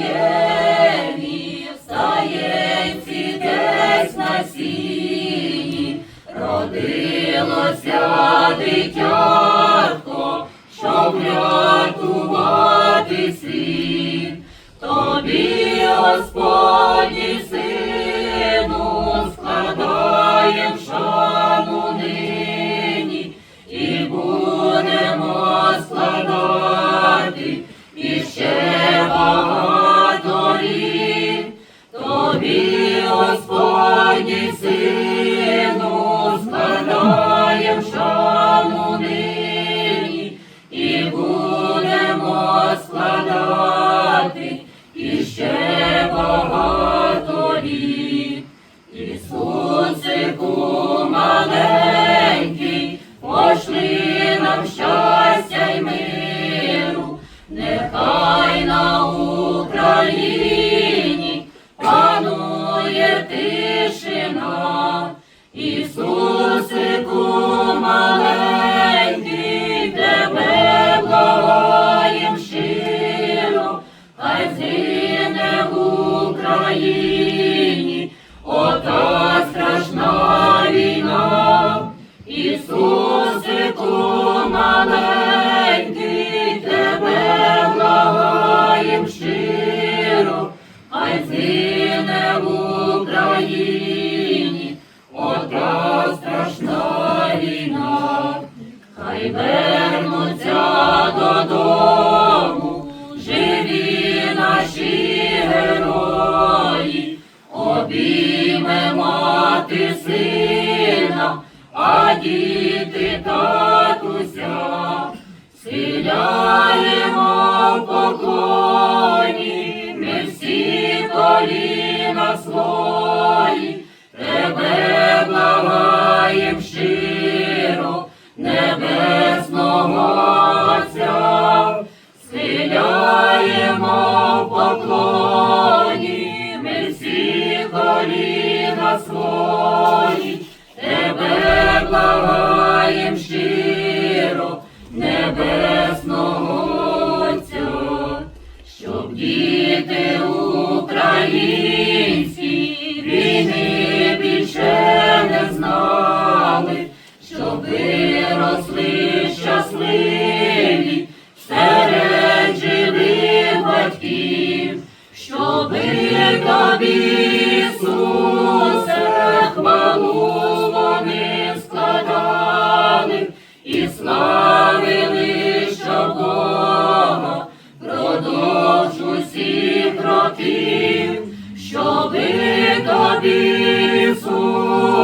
Сієві встає на сіні, родилося дитятко, щоб рятувати світ, тобі Господні. Тобі, Господні сину, складаєм шану нині і будемо складати іще багато Ісусику маленький, тебе благаєм щиро, хай в Україні ота страшна війна. Ісусику вернуться додому, живі наші герої, обійме мати сина, а діти татуся, в поклоні, ми всі коліна свої, тебе коліна свої, тебе благаєм щиро, небесного Отця, щоб діти українські війни більше не знали, щоб виросли щасливі серед живих батьків, щоби тобі, і слави, що Бога продовж усіх років, щоби тобі Ісус.